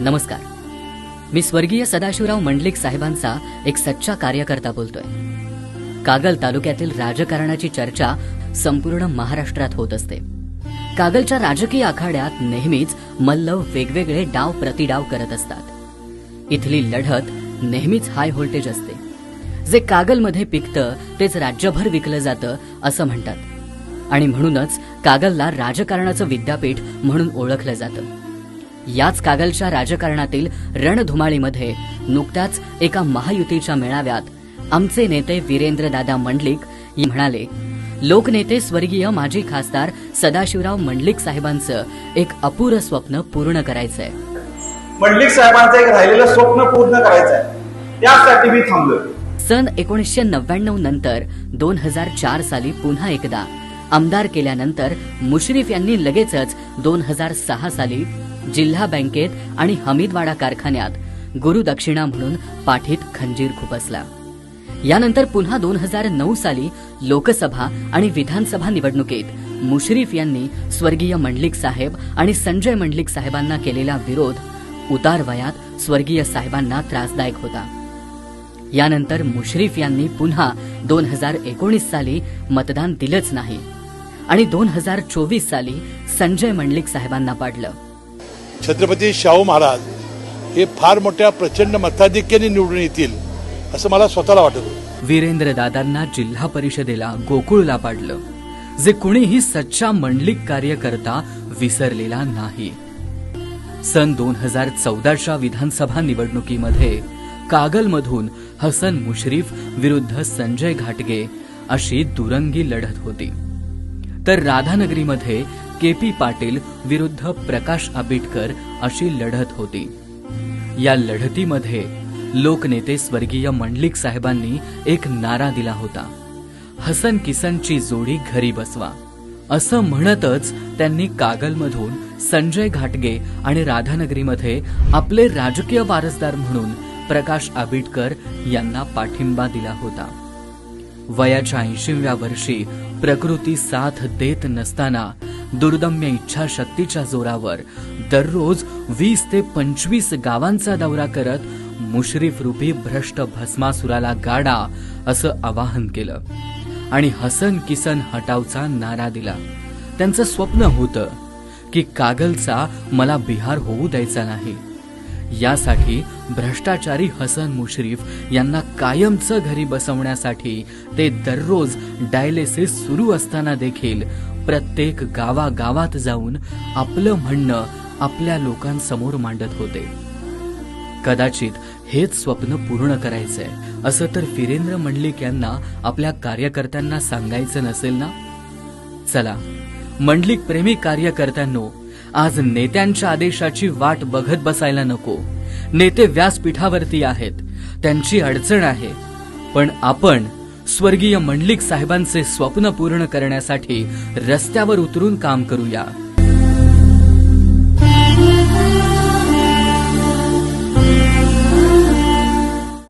नमस्कार. मी स्वर्गीय सदाशिवराव मंडलिक साहेबांचा एक सच्चा कार्यकर्ता बोलतोय. कागल तालुक्यातील राजकारणाची चर्चा संपूर्ण महाराष्ट्रात होत असते. कागलच्या राजकीय आखाड्यात नेहमीच मल्ल वेगवेगळे डाव प्रतिडाव करत असतात. इथली लढत नेहमीच हाय व्होल्टेज असते. जे कागलमध्ये पिकतं तेच राज्यभर विकलं जातं असं म्हणतात. आणि म्हणूनच कागलला राजकारणाचं विद्यापीठ म्हणून ओळखलं जातं. याच कागलच्या राजकारणातील रणधुमाळीमध्ये नुकत्याच एका महायुतीच्या मेळाव्यात आमचे नेते वीरेंद्रदादा मंडलिक म्हणाले लोकनेते स्वर्गीय माजी खासदार सदाशिवराव मंडलिक साहेबांचं एक अपुरं स्वप्न पूर्ण करायचंय. मंडलिक साहेबांचं एक राहिलेलं स्वप्न पूर्ण करायचं आहे त्यासाठी मी थांबलोय. सन एकोणीसशे नव्याण्णव नंतर दोन हजार चार साली पुन्हा एकदा आमदार केल्यानंतर मुश्रीफ यांनी लगेचच दोन हजार सहा साली जिल्हा बँकेत आणि हमीदवाडा कारखान्यात गुरुदक्षिणा म्हणून पाठीत खंजीर खुपसला. यानंतर पुन्हा दोन हजार नऊ साली लोकसभा आणि विधानसभा निवडणुकीत मुश्रीफ यांनी स्वर्गीय मंडलिक साहेब आणि संजय मंडलिक साहेबांना केलेला विरोध उतार वयात स्वर्गीय साहेबांना त्रासदायक होता. यानंतर मुश्रीफ यांनी पुन्हा दोन हजार एकोणीस साली मतदान दिलंच नाही आणि दोन हजार चोवीस साली संजय मंडलिक साहेबांना पाडलं. छत्रपती शाहू महाराज हे फार मोठ्या प्रचंड मताधिक्याने निवडून येतील असं मला स्वतःला वाटत. होतं वीरेंद्र दादांना जिल्हा परिषदेला गोकुळला पाडलं. जे कुणीही सच्चा मंडलिक कार्यकर्ता विसरलेला नाही. सन दोन हजार चौदाच्या विधानसभा निवडणुकीमध्ये कागलमधून हसन मुश्रीफ विरुद्ध संजय घाटगे अशी दुरंगी लढत होती. तर राधानगरीमध्ये के पी पाटील विरुद्ध प्रकाश आंबेडकर अशी लढत होती. या लढतीमध्ये लोकनेते स्वर्गीय मंडलिक साहेबांनी एक नारा दिला होता. हसन किसनची जोडी घरी बसवा. असं म्हणतच त्यांनी कागलमधून संजय घाटगे आणि राधानगरीमध्ये आपले राजकीय वारसदार म्हणून प्रकाश आबिटकर यांना पाठिंबा दिला होता. वयाच्या ऐंशीव्या वर्षी प्रकृती साथ देत नसताना दुर्दम्य इच्छाशक्तीच्या जोरावर दररोज वीस ते पंचवीस गावांचा दौरा करत मुश्रीफ रूपी भ्रष्ट भस्मासुराला गाडा असं आवाहन केलं. आणि हसन किसन हटावचा नारा दिला. त्यांचं स्वप्न होतं की कागलचा मला बिहार होऊ द्यायचा नाही. यासाठी भ्रष्टाचारी हसन मुश्रीफ यांना कायमचं घरी बसवण्यासाठी ते दररोज डायलिसिस सुरू असताना देखील प्रत्येक गावागावात जाऊन आपलं म्हणणं आपल्या लोकांसमोर मांडत होते. कदाचित हेच स्वप्न पूर्ण करायचंय असं तर फिरेंद्र मंडलिक यांना आपल्या कार्यकर्त्यांना सांगायचं नसेल ना? चला मंडलिक प्रेमी कार्यकर्त्यांनो आज नेत्यांच्या आदेशाची वाट बघत बसायला नको. नेते व्यासपीठावरती आहेत त्यांची अडचण आहे. पण आपण स्वर्गीय मंडलिक साहेबांचे स्वप्न पूर्ण करण्यासाठी रस्त्यावर उतरून काम करूया.